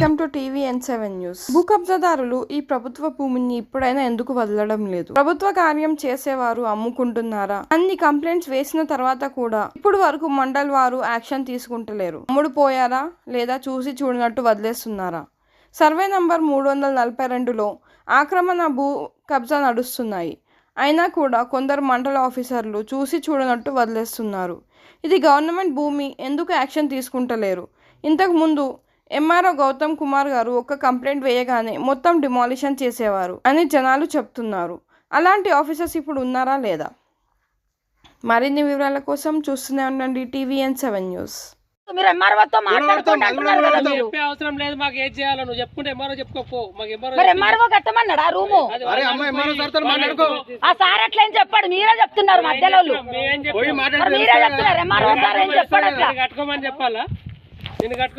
TV N seven news. భూ కబ్జాదారులు ఈ ప్రభుత్వ భూమిని ఇప్పుడైనా ఎందుకు వదలడం లేదు? ప్రభుత్వ కార్యం చేసేవారు అమ్ముకుంటున్నారా? అన్ని కంప్లైంట్స్ వేసిన తర్వాత కూడా ఇప్పుడు వరకు మండల్ వారు యాక్షన్ తీసుకుంటలేరు. అమ్ముడు పోయారా? లేదా చూసి చూడనట్టు వదిలేస్తున్నారా? సర్వే నంబర్ మూడు వందల నలభై రెండులో ఆక్రమణ భూ కబ్జా నడుస్తున్నాయి. అయినా కూడా కొందరు మండల ఆఫీసర్లు చూసి చూడనట్టు వదిలేస్తున్నారు. ఇది గవర్నమెంట్ భూమి ఎందుకు యాక్షన్ తీసుకుంటలేరు? ఇంతకుముందు ఎంఆర్ఓ గౌతమ్ కుమార్ గారు ఒక కంప్లైంట్ వేయగానే మొత్తం డిమాలిషన్ చేసేవారు అని జనాలు చెప్తున్నారు. అలాంటి ఆఫీసర్స్ ఇప్పుడు ఉన్నారా లేదా? మరిన్ని వివరాల కోసం చూస్తూనే ఉండండి టీవీఎన్ సెవెన్ న్యూస్. మీరు ఎంఆర్ఓతో చెప్పే అవసరం లేదు మాకు ఏం చేయాలో నువ్వు చెప్పుకుంటే ఎంఆర్ఓ చెప్పుకోపో. మాకు ఎంఆర్ఓ మరి ఎంఆర్ఓ కట్టమన్నాడు ఆ రూము? ఆ సార్ అట్లా ఏం చెప్పాడు? మీరే చెప్తున్నారు మధ్యలో మరి చెప్తున్నారు. ఎంఆర్ఓ సార్ ఏం చెప్పాడు కట్టుకోమని చెప్పాలా? నేను కట్టుకో